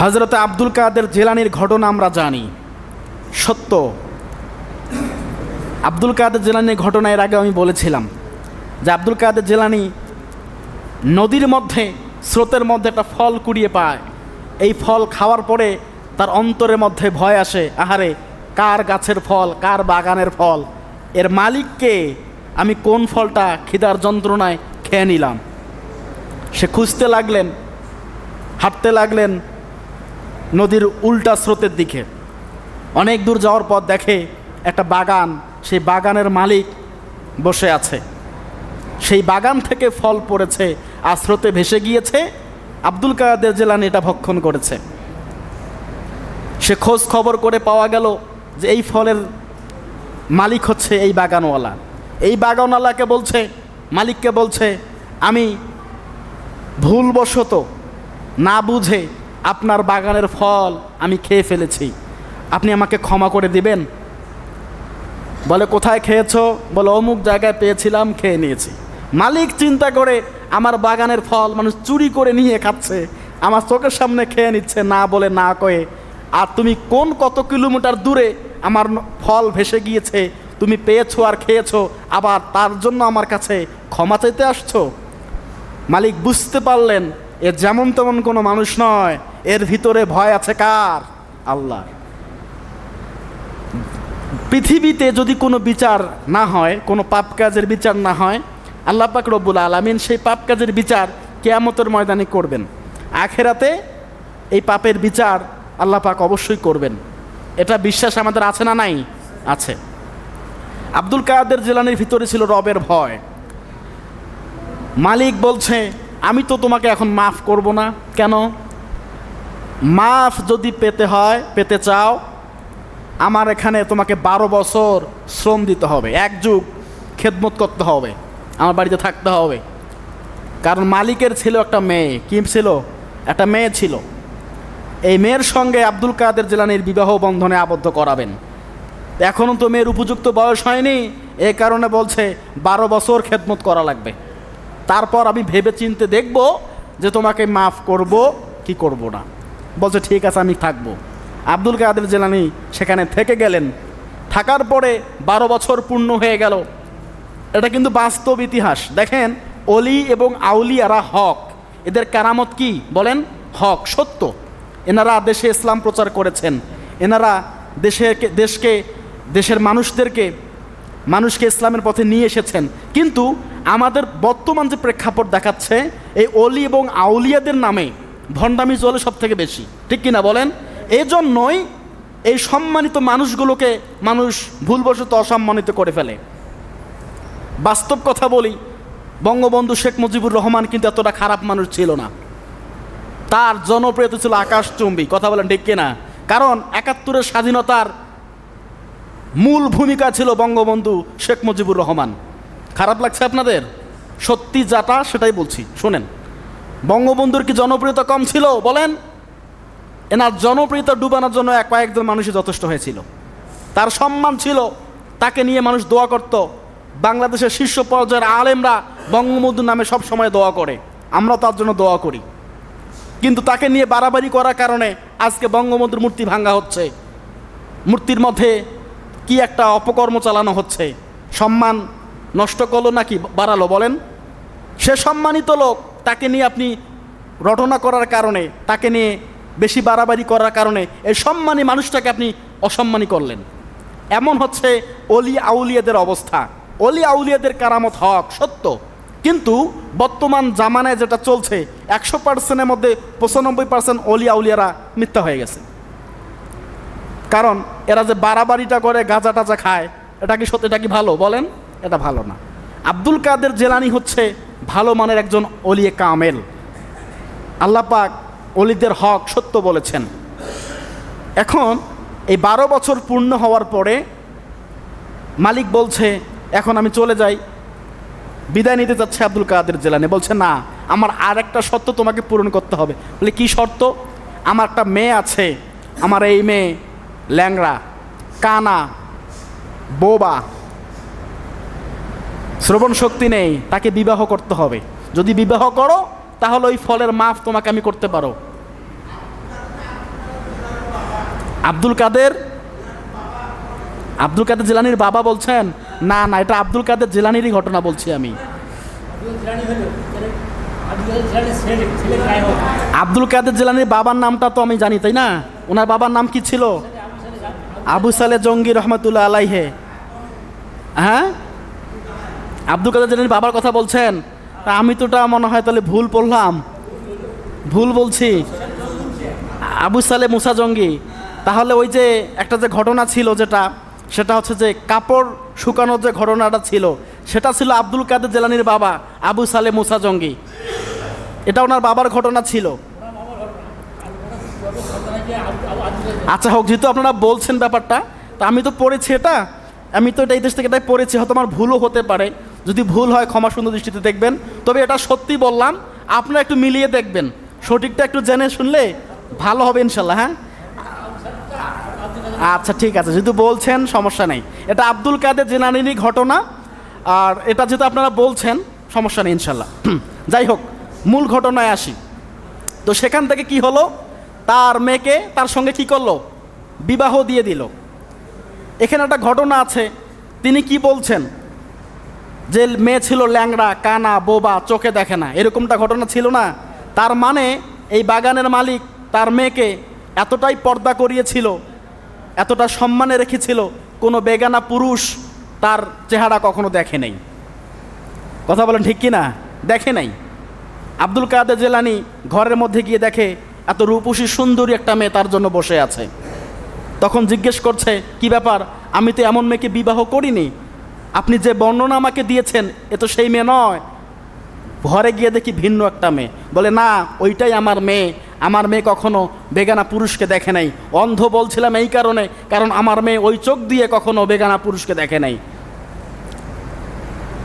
হজরত আব্দুল কাদের জেলানির ঘটনা আমরা জানি। সত্য। আব্দুল কাদের জেলানির ঘটনা এর আগে আমি বলেছিলাম যে আব্দুল কাদের জেলানি নদীর মধ্যে, স্রোতের মধ্যে একটা ফল কুড়িয়ে পায়। এই ফল খাওয়ার পরে তার অন্তরের মধ্যে ভয় আসে, আহারে, কার গাছের ফল, কার বাগানের ফল? এর মালিককে আমি কোন ফলটা খিদার যন্ত্রণায় খেয়ে নিলাম? সে খুঁজতে লাগলেন, হাঁটতে লাগলেন নদীর উল্টা স্রোতের দিকে। অনেক দূর যাওয়ার পর দেখে একটা বাগান, সেই বাগানের মালিক বসে আছে। সেই বাগান থেকে ফল পড়েছে, আর স্রোতে ভেসে গিয়েছে। আব্দুল কাদের জেলানি এটা ভক্ষণ করেছে। সে খোঁজ খবর করে পাওয়া গেল যে এই ফলের মালিক হচ্ছে এই বাগানওয়ালা। এই বাগানওয়ালাকে বলছে, মালিককে বলছে, আমি ভুলবশত না বুঝে আপনার বাগানের ফল আমি খেয়ে ফেলেছি। আপনি আমাকে ক্ষমা করে দিবেন? বলে, কোথায় খেয়েছো? বলে, অমুক জায়গায় পেয়েছিলাম, খেয়ে নিয়েছি। মালিক চিন্তা করে, আমার বাগানের ফল মানুষ চুরি করে নিয়ে খাচ্ছে, আমার চোখের সামনে খেয়ে নিচ্ছে। না বলে, না কয়ে, আর তুমি কোন কত কিলোমিটার দূরে আমার ফল ভেসে গিয়েছে, তুমি পেয়েছ আর খেয়েছো, আবার তার জন্য আমার কাছে ক্ষমা চাইতে আসছো? মালিক বুঝতে পারলেন, এ যেমন তেমন কোনো মানুষ নয়। এর ভিতরে ভয় আছে কার? আল্লাহ। পৃথিবীতে যদি কোনো বিচার না হয়, কোনো পাপ কাজের বিচার না হয়, আল্লাহ পাক রব্বুল আলমিন সেই পাপ কাজের বিচার কেয়ামতের ময়দানে করবেন। আখেরাতে এই পাপের বিচার আল্লাহ পাক অবশ্যই করবেন। এটা বিশ্বাস আমাদের আছে না নাই? আছে। আব্দুল কাদের জেলানির ভিতরে ছিল রবের ভয়। মালিক বলছে, আমি তো তোমাকে এখন মাফ করব না। কেন? মাফ যদি পেতে হয়, পেতে চাও, আমার এখানে তোমাকে বারো বছর শ্রম দিতে হবে। এক যুগ খেদমত করতে হবে, আমার বাড়িতে থাকতে হবে। কারণ মালিকের ছিল একটা মেয়ে। কিম ছিল? একটা মেয়ে ছিল। এই মেয়ের সঙ্গে আব্দুল কাদের জেলানির বিবাহ বন্ধনে আবদ্ধ করাবেন। এখনও তো মেয়ের উপযুক্ত বয়স হয়নি এই কারণে বলছে বারো বছর খেদমত করা লাগবে। তারপর আমি ভেবে চিনতে দেখব যে তোমাকে মাফ করব কি করব না। বলছে, ঠিক আছে, আমি থাকব। আব্দুল কাদের জেলানি সেখানে থেকে গেলেন। থাকার পরে বারো বছর পূর্ণ হয়ে গেল। এটা কিন্তু বাস্তব ইতিহাস। দেখেন, অলি এবং আউলিয়ারা হক। এদের কারামত কি? বলেন, হক, সত্য। এনারা দেশে ইসলাম প্রচার করেছেন। এনারা দেশের দেশকে, দেশের মানুষদেরকে, মানুষকে ইসলামের পথে নিয়ে এসেছেন। কিন্তু আমাদের বর্তমান যে প্রেক্ষাপট দেখাচ্ছে, এই অলি এবং আউলিয়াদের নামে ভণ্ডামি চলে সব থেকে বেশি। ঠিক কিনা বলেন? এই জন্যই এই সম্মানিত মানুষগুলোকে মানুষ ভুলবশত অসম্মানিত করে ফেলে। বাস্তব কথা বলি, বঙ্গবন্ধু শেখ মুজিবুর রহমান কিন্তু এতটা খারাপ মানুষ ছিল না। তার জনপ্রিয়তা ছিল আকাশচুম্বী, কথা বলেন ঠিক কিনা? কারণ একাত্তরের স্বাধীনতার মূল ভূমিকা ছিল বঙ্গবন্ধু শেখ মুজিবুর রহমান। খারাপ লাগছে আপনাদের? সত্যি যাটা সেটাই বলছি, শোনেন। বঙ্গবন্ধুর কি জনপ্রিয়তা কম ছিল? বলেন। এনার জনপ্রিয়তা ডুবানোর জন্য এক কয়েকজন মানুষই যথেষ্ট হয়েছিল। তার সম্মান ছিল, তাকে নিয়ে মানুষ দোয়া করত। বাংলাদেশের শীর্ষ পর্যায়ের আলেমরা বঙ্গবন্ধুর নামে সব সময় দোয়া করে। আমরা তার জন্য দোয়া করি। কিন্তু তাকে নিয়ে বাড়াবাড়ি করার কারণে আজকে বঙ্গবন্ধুর মূর্তি ভাঙ্গা হচ্ছে। মূর্তির মধ্যে কি একটা অপকর্ম চালানো হচ্ছে? সম্মান নষ্ট করল নাকি? বাড়ালো, বলেন। সে সম্মানিত লোক তাকে নিয়ে আপনি রটনা করার কারণে, তাকে নিয়ে বেশি বাড়াবাড়ি করার কারণে এই সম্মানী মানুষটাকে আপনি অসম্মানী করলেন। এমন হচ্ছে অলি আউলিয়াদের অবস্থা। অলি আউলিয়াদের কারামত হক, সত্য। কিন্তু বর্তমান জামানায় যেটা চলছে, একশো পার্সেন্টের মধ্যে পঁচানব্বই পার্সেন্ট অলি আউলিয়ারা মিথ্যা হয়ে গেছে। কারণ এরা যে বাড়াবাড়িটা করে গাঁজা টাজা খায়, এটা কি সত্যি, এটা কি ভালো? বলেন, এটা ভালো না। আব্দুল কাদের জেলানি হচ্ছে ভালো মানের একজন অলিয়ে কামেল। আল্লাহ পাক অলিদের হক সত্য বলেছেন। এখন এই বারো বছর পূর্ণ হওয়ার পরে মালিক বলছে, এখন আমি চলে যাই। বিদায় নিতে যাচ্ছে আব্দুল কাদের জেলানি। বলছে, না, আমার আর একটা শর্ত তোমাকে পূরণ করতে হবে। বলে, কী শর্ত? আমার একটা মেয়ে আছে, আমার এই মেয়ে ল্যাংড়া, কানা, বোবা। শ্রবণ শক্তি নেই, তাকে বিবাহ করতে হবে। যদি বিবাহ করো, তাহলে ওই ফলের মাফ তোমাকে আমি করতে পারো। আব্দুল কাদের আব্দুল কাদের জিলানির বাবা বলছেন, না না, এটা আব্দুল কাদের জিলানিরই ঘটনা বলছি আমি। আব্দুল কাদের জেলানির বাবার নামটা তো আমি জানি, তাই না? ওনার বাবার নাম কি ছিল? আবু সালে জঙ্গি রহমতুল্লাহ আলাইহে। হ্যাঁ? আব্দুল কাদের জিলানির বাবার কথা বলছেন। আমি তো ওটা মনে হয় তাহলে ভুল পড়লাম ভুল বলছি। আবু সালে মুসা জঙ্গি। তাহলে ওই যে একটা যে ঘটনা ছিল যেটা, সেটা হচ্ছে যে কাপড় শুকানোর যে ঘটনাটা ছিল, সেটা ছিল আব্দুল কাদের জেলানির বাবা আবু সালে মুসা জঙ্গি। এটা ওনার বাবার ঘটনা ছিল। আচ্ছা হোক, যেহেতু আপনারা বলছেন ব্যাপারটা, তা আমি তো পড়েছি এটা। আমি তো এটা এই দেশ থেকে এটাই পড়েছি, হয়তো আমার ভুলও হতে পারে। যদি ভুল হয়, ক্ষমা সুন্দর দৃষ্টিতে দেখবেন। তবে এটা সত্যি বললাম, আপনারা একটু মিলিয়ে দেখবেন। সঠিকটা একটু জেনে শুনলে ভালো হবে ইনশাল্লাহ হ্যাঁ? আচ্ছা ঠিক আছে। যেহেতু বলছেন, সমস্যা নেই। এটা আব্দুল কাদের জেনানিরই ঘটনা, আর এটা যেহেতু আপনারা বলছেন, সমস্যা নেই ইনশাল্লাহ। যাই হোক, মূল ঘটনায় আসি। তো সেখান থেকে কি হলো? তার মেয়েকে তার সঙ্গে কি করল? বিবাহ দিয়ে দিল। এখানে একটা ঘটনা আছে। তিনি কি বলছেন? যে মেয়ে ছিল ল্যাংড়া, কানা, বোবা, চোখে দেখে না। এরকমটা ঘটনা ছিল না। তার মানে এই বাগানের মালিক তার মেয়েকে এতটাই পর্দা করিয়েছিল, এতটা সম্মানে রেখেছিল, কোনো বেগানা পুরুষ তার চেহারা কখনো দেখে নাই। কথা বলেন ঠিক কি না দেখে নাই। আব্দুল কাদের জেলানি ঘরের মধ্যে গিয়ে দেখে, এত রূপসী সুন্দরী একটা মেয়ে তার জন্য বসে আছে। তখন জিজ্ঞেস করছে, কি ব্যাপার? আমি তো এমন মেয়েকে বিবাহ করিনি। আপনি যে বর্ণনা আমাকে দিয়েছেন, এ তো সেই মেয়ে নয়। ঘরে গিয়ে দেখি ভিন্ন একটা মেয়ে। বলে, না, ওইটাই আমার মেয়ে। আমার মেয়ে কখনো বেগানা পুরুষকে দেখে নাই। অন্ধ বলছিলাম এই কারণে, কারণ আমার মেয়ে ওই চোখ দিয়ে কখনো বেগানা পুরুষকে দেখে নাই।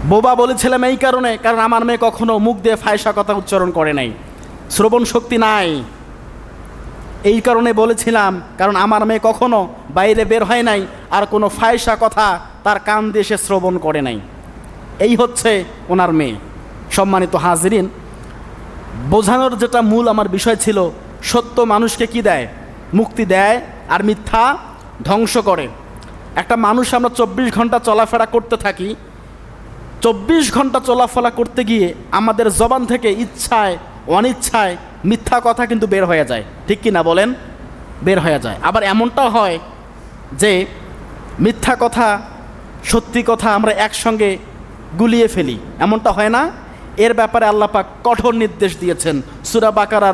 বোবা বলেছিলাম এই কারণে, কারণ আমার মেয়ে কখনো মুখ দিয়ে ফায়সা কথা উচ্চারণ করে নাই। শ্রবণ শক্তি নাই। এই কারণে বলেছিলাম, কারণ আমার মেয়ে কখনো বাইরে বের হয় নাই, আর কোনো ফায়সা কথা তার কান সে শ্রবণ করে নাই। এই হচ্ছে ওনার মেয়ে। সম্মানিত হাজরিন, বোঝানোর যেটা মূল আমার বিষয় ছিল, সত্য মানুষকে কি দেয়? মুক্তি দেয় আর মিথ্যা ধ্বংস করে। একটা মানুষ আমরা চব্বিশ ঘণ্টা চলাফেরা করতে থাকি, চব্বিশ ঘণ্টা চলাফেরা করতে গিয়ে আমাদের জবান থেকে ইচ্ছায় অনিচ্ছায় মিথ্যা কথা কিন্তু বের হয়ে যায়। ঠিক কি না বলেন? বের হয়ে যায়। আবার এমনটা হয় যে মিথ্যা কথা, সত্যি কথা আমরা একসঙ্গে গুলিয়ে ফেলি। এমনটা হয় না? এর ব্যাপারে আল্লাপাক কঠোর নির্দেশ দিয়েছেন। সুরা বাকারার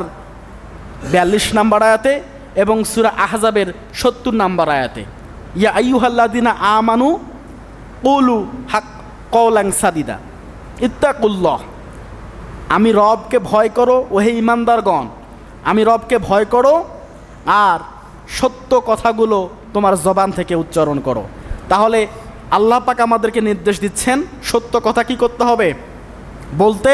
বিয়াল্লিশ নাম্বার আয়াতে এবং সুরা আহজাবের সত্তর নাম্বার আয়াতে। ইয়া আইয়ুহাল্লাদিনা আমানু কৌলু হাক কৌলাং সাদিদা, ইত্তাকুল্লাহ। আমি রবকে ভয় করো, ওহে ইমানদারগণ। আমি রবকে ভয় করো আর সত্য কথাগুলো তোমার জবান থেকে উচ্চারণ করো। তাহলে আল্লাহ পাক আমাদেরকে নির্দেশ দিচ্ছেন, সত্য কথা কি করতে হবে? বলতে